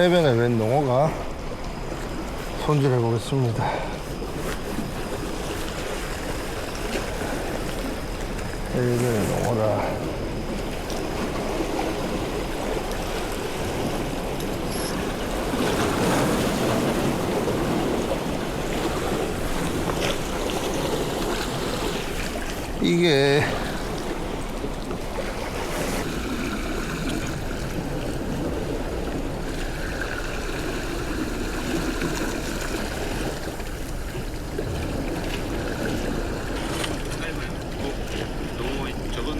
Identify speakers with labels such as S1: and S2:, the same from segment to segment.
S1: 해변의 웬 농어가 손질해 보겠습니다. 해변의 농어다. 이게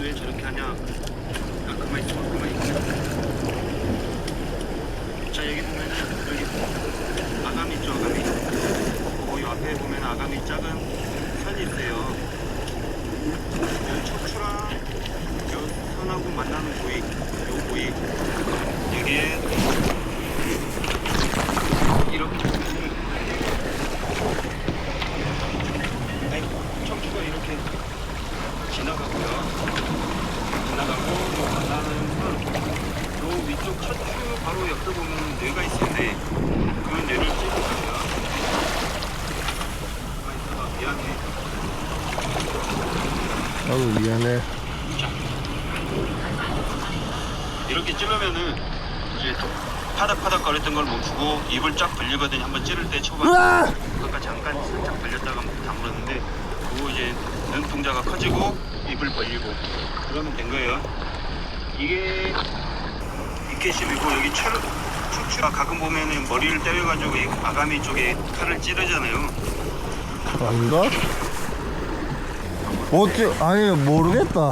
S2: 너 저렇게 하냐? 아, 가만히 있어, 가만히 있어. 자, 여기 보면, 여기 아가미 있죠, 아가미. 거기 앞에 보면 아가미 작은 선이 있어요. 요 척추랑 요 선하고 만나는 부위, 요 부위. 여기에 이렇게 보면 아니, 척추가 이렇게 지나가고요. 지나가고 요 만나는 선, 요 위쪽 척추 바로 옆에 보면 뇌가 있는데 그 뇌를 찌르고요. 아, 있어봐. 미안해.
S1: 나도 미안해.
S2: 이렇게 찌르면은 이제 파닥파닥 거렸던 걸 멈추고 입을 쫙 벌리거든요. 한번 찌를 때 초반.
S1: 으아!
S2: 아까 잠깐 살짝 벌렸다가 다물었는데 그거 이제 눈동자가 커지고 입을 벌리고 그러면 된 거예요. 이게 이케심이고 여기 철 척추가 가끔 보면은 머리를 때려가지고 이 아가미 쪽에 칼을 찌르잖아요.
S1: 아닌가? 어째 아니 모르겠다.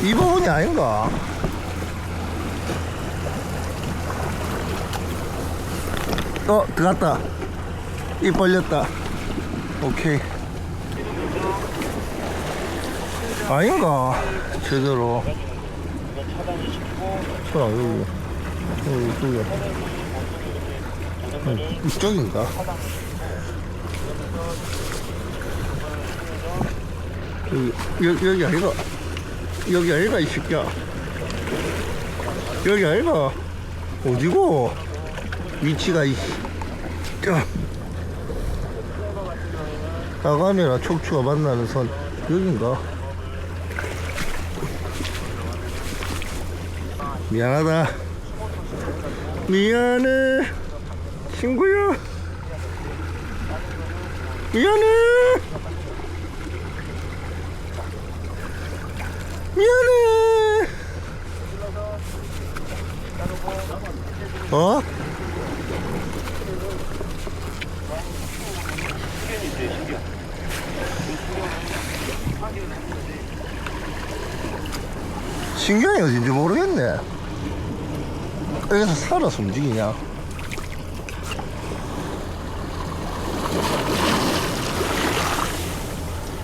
S1: 이 부분이 아닌가? 어 들어갔다. 입 벌렸다. 오케이. 아닌가 제대로 소라 여기. 여기. 이쪽에 응, 이쪽인가? 여기 여기, 여기 아이가 여기 아이가 이 새끼야. 여기 아이가 어디고. 위치가 이 야. 아가미랑 척추가 만나는 선 여긴가 미안하다. 미안해. 친구야. 미안해. 미안해. 어? 신경이 어딘지 모르겠네. 여기서 살아서 움직이냐?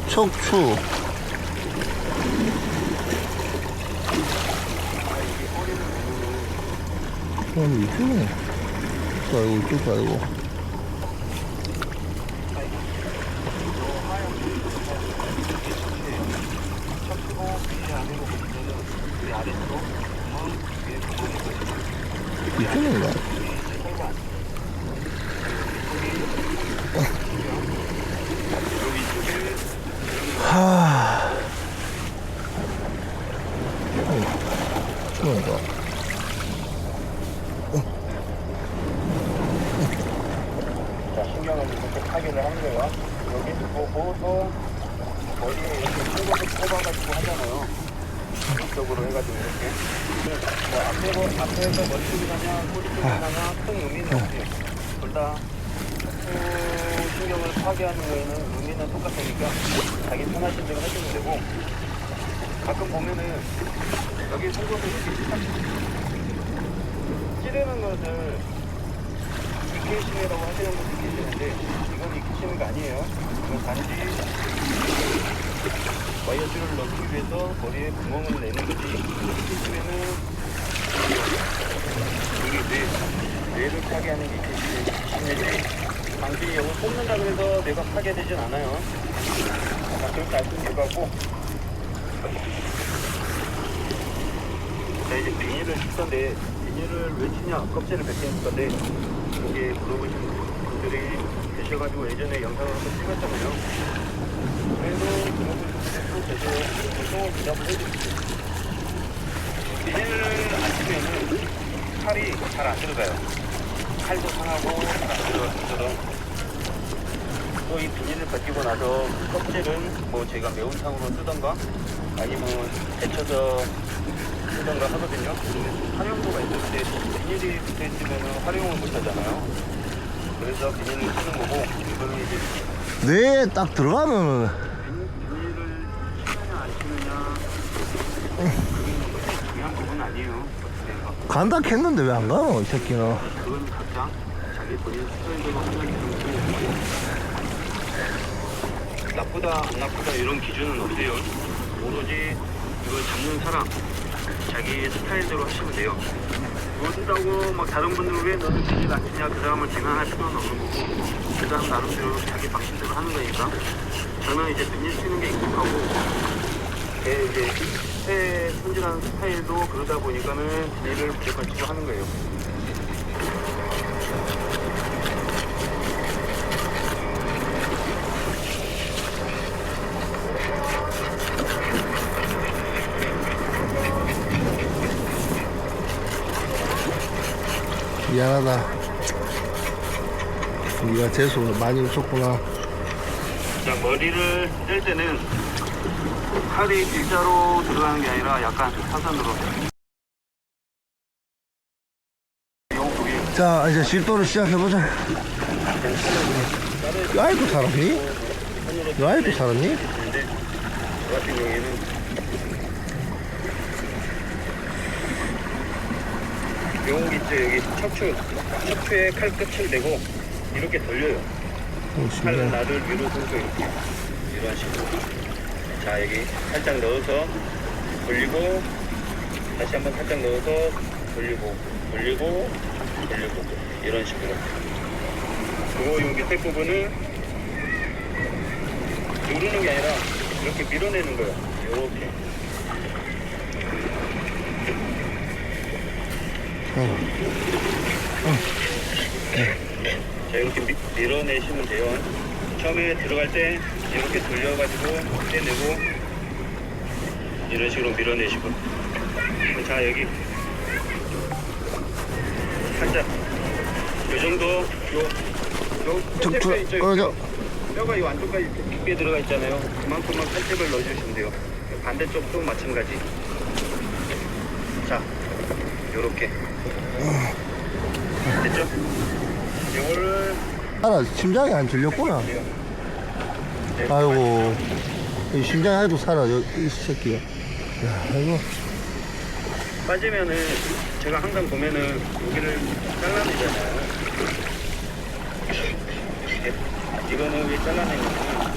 S1: 척추. 그럼 이쪽이네. 아이고, 이쪽도 아니고. 이쪽인가? 하. 뭔가.
S2: 자, 신경을 이렇게 거예요. 여기 보고 머리에 이렇게 손으로 꼽아가지고 하잖아요. 이쪽으로 해가지고 이렇게. 뭐 앞에서, 앞에서 머리 쪽이 나냐, 꼬리 쪽이 나냐, 큰 의미는 없어요. 둘다 신경을 파괴하는 거에는 의미는 똑같으니까 자기 편하신 대로 해주면 되고 가끔 보면은 여기 손으로 이렇게 딱 찌르는 것을 이케이심이라고 하시는 분들 계시는데 이건 이케이심이 아니에요. 이건 단지 와이어줄을 넣기 위해서 머리에 구멍을 내는 거지 이케이심에는 여기 뇌, 뇌를 타게 하는 게 이케이심이지 당신이 여기 뽑는다고 해서 내가 파게 되진 않아요. 자, 그렇게 말씀드리고 자, 이제 비닐을 칠 건데, 비닐을 왜 치냐? 껍질을 벗기는 건데, 여기 물어보신 분들이 계셔가지고 예전에 한번 찍었잖아요. 그래도 분들도 계세요. 보통은 대답을 해주세요. 비닐을 안 치면은 칼이 잘 안 들어가요. 칼도 상하고 잘안 들어가요. 또이 비닐을 벗기고 나서 껍질은 뭐 제가 매운탕으로 쓰던가 아니면 데쳐서 쓰던가 하거든요. 근데 활용도가 있는데 비닐이 붙어 있으면 활용을 못 하잖아요. 그래서 비닐을 쓰는 거고 이거는 이제
S1: 뇌에 딱 들어가면은.
S2: 비닐, 비닐을 치느냐 안 치느냐 그게 중요한 부분은 아니에요.
S1: 간다 했는데 왜 안 가노 이 새끼는?
S2: 그건 각자 자기 본인 스타일대로 생각이 들고 나쁘다 안 나쁘다 이런 기준은 없어요. 오로지 이걸 잡는 사람 자기 스타일대로 하시면 돼요 쓴다고 막 다른 분들 왜 너는 안 치냐? 그 사람을 비난할 필요는 없는 거고. 그 사람 나름대로 자기 방식대로 하는 거니까. 저는 이제 비닐 치는 게 익숙하고 제 이제 새 손질하는 스타일도 그러다 보니까는 비닐을 무조건 치고 하는 거예요
S1: 미안하다 네가 재수를 많이 웃었구나
S2: 자, 머리를 뗄 때는 칼이 일자로 들어가는 게 아니라 약간 사선으로.
S1: 자 이제 실도를 시작해보자 이 아이도 살았니? 이 아이도 살았니?
S2: 같은 경우에는 용 있죠 여기 척추 척추에 칼 끝을 대고 이렇게 돌려요.
S1: 어,
S2: 칼
S1: 신기하다.
S2: 나를 위로 들고 이렇게 이런 식으로. 자 여기 살짝 넣어서 돌리고 다시 한번 살짝 넣어서 돌리고 돌리고 돌리고 이런 식으로. 그리고 요 밑에 부분은 누르는 게 아니라 이렇게 밀어내는 거예요. 이렇게 자 이렇게 미- 밀어내시면 돼요. 처음에 들어갈 때 이렇게 돌려가지고 떼내고 이런 식으로 밀어내시고. 자 여기. 살짝. 요 정도 요, 요
S1: 저,
S2: 끝에
S1: 저,
S2: 있죠?
S1: 어, 저.
S2: 뼈가 이 안쪽까지 이렇게 깊게 들어가 있잖아요. 그만큼만 칼집을 넣어주시면 돼요. 반대쪽도 마찬가지. 자 요렇게 됐죠? 이거를
S1: 알아 심장이 안 질렸구나
S2: 네,
S1: 아이고 이 심장이 아직도 살아 여- 이 새끼야 야 이거
S2: 빠지면은 제가 항상 보면은 여기를 잘라내잖아요. 이렇게. 이거는 왜 잘라내냐면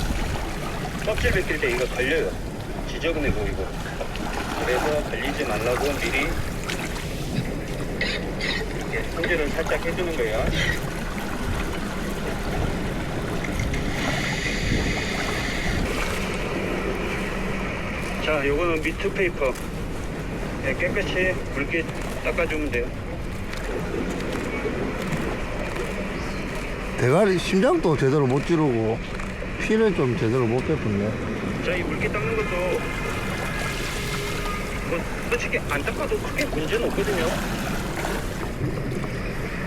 S2: 껍질 벗길 때 이거 걸려요. 지저분해 보이고. 그래서 걸리지 말라고 미리 손질을 살짝 해주는 거예요. 자, 요거는 미트 페이퍼. 네, 깨끗이 굵게 닦아주면 돼요.
S1: 대가리 심장도 제대로 못 지르고 피를 좀 제대로 못 빼붙네
S2: 자, 이 물기 닦는 것도 뭐 솔직히 안 닦아도 크게 문제는 없거든요.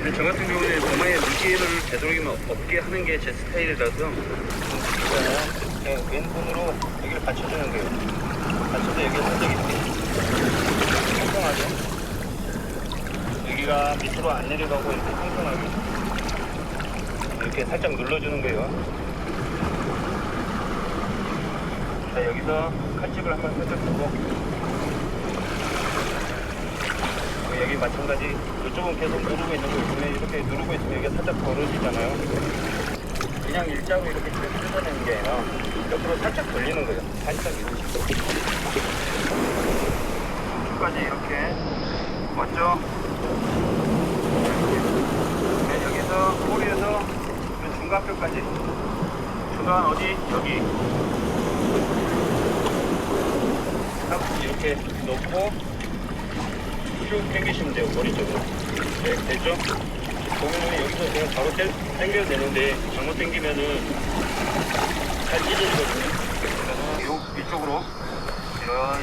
S2: 근데 저 같은 경우에 도마에 물기를 되도록이면 없게 하는 게 제 스타일이라서. 제가 왼손으로 여기를 받쳐주는 거예요. 받쳐서 여기 살짝 이렇게 평평하게 여기가 밑으로 안 내려가고 이렇게 평평하게. 이렇게 살짝 눌러주는 거예요. 자 여기서 칼집을 한번 살짝 두고 어, 여기 마찬가지 이쪽은 계속 누르고 있는 거 있으면 이렇게 누르고 있으면 이게 살짝 벌어지잖아요 그냥 일자로 이렇게 쭉 뜯어내는 게 아니라 옆으로 살짝 돌리는 거예요 살짝 이런 식으로 끝까지 이렇게 맞죠? 네, 여기서 꼬리에서 그 중간표까지. 중간 어디? 여기. 딱 이렇게 놓고 뒤로 당기시면 돼요, 머리쪽으로. 네, 됐죠? 보면은 여기서 그냥 바로 당겨야 되는데, 잘못 당기면은 잘 찢어지거든요. 이쪽으로. 이야,